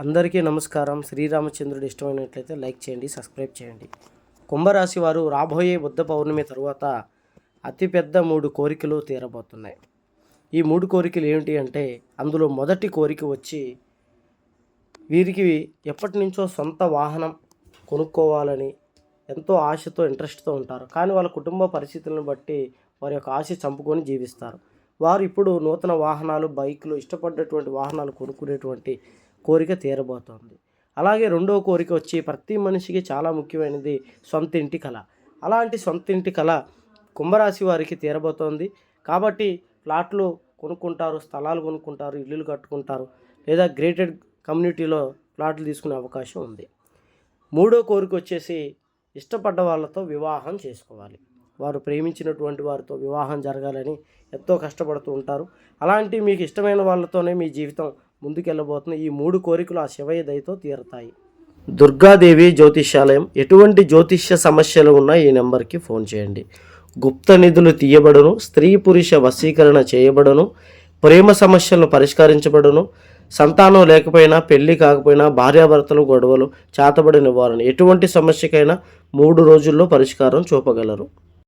అందరికీ నమస్కారం. శ్రీరామచంద్రుడు ఇష్టమైనట్లయితే లైక్ చేయండి సబ్స్క్రైబ్ చేయండి. కుంభరాశి వారు రాబోయే బుద్ధ పౌర్ణమి తరువాత అతిపెద్ద మూడు కోరికలు తీరబోతున్నాయి. ఈ మూడు కోరికలు ఏమిటి అంటే అందులో మొదటి కోరిక వచ్చి వీరికి ఎప్పటి నుంచో సొంత వాహనం కొనుక్కోవాలని ఎంతో ఆశతో ఇంట్రెస్ట్తో ఉంటారు. కానీ వాళ్ళ కుటుంబ పరిస్థితులను బట్టి వారి యొక్క ఆశ చంపుకొని జీవిస్తారు. వారు ఇప్పుడు నూతన వాహనాలు బైకులు ఇష్టపడ్డటువంటి వాహనాలు కొనుక్కునేటువంటి కోరిక తీరబోతోంది. అలాగే రెండో కోరిక వచ్చి ప్రతి మనిషికి చాలా ముఖ్యమైనది సొంత ఇంటి కళ. అలాంటి సొంత ఇంటి కళ కుంభరాశి వారికి తీరబోతోంది. కాబట్టి ప్లాట్లు కొనుక్కుంటారు స్థలాలు కొనుక్కుంటారు ఇల్లులు కట్టుకుంటారు లేదా గ్రేటెడ్ కమ్యూనిటీలో ప్లాట్లు తీసుకునే అవకాశం ఉంది. మూడో కోరిక వచ్చేసి ఇష్టపడ్డ వాళ్ళతో వివాహం చేసుకోవాలి. వారు ప్రేమించినటువంటి వారితో వివాహం జరగాలని ఎంతో కష్టపడుతూ ఉంటారు. అలాంటి మీకు ఇష్టమైన వాళ్ళతోనే మీ జీవితం ముందుకెళ్ళబోతున్న ఈ మూడు కోరికలు ఆ శివయ్య దయతో తీరతాయి. దుర్గాదేవి జ్యోతిష్యాలయం ఎటువంటి జ్యోతిష్య సమస్యలు ఉన్నా ఈ నెంబర్కి ఫోన్ చేయండి. గుప్త నిధులు తీయబడును స్త్రీ పురుష వశీకరణ చేయబడును ప్రేమ సమస్యలను పరిష్కరించబడును సంతానం లేకపోయినా పెళ్ళి కాకపోయినా భార్యాభర్తలు గొడవలు చేతబడి నివారణ ఎటువంటి సమస్యకైనా మూడు రోజుల్లో పరిష్కారం చూపగలరు.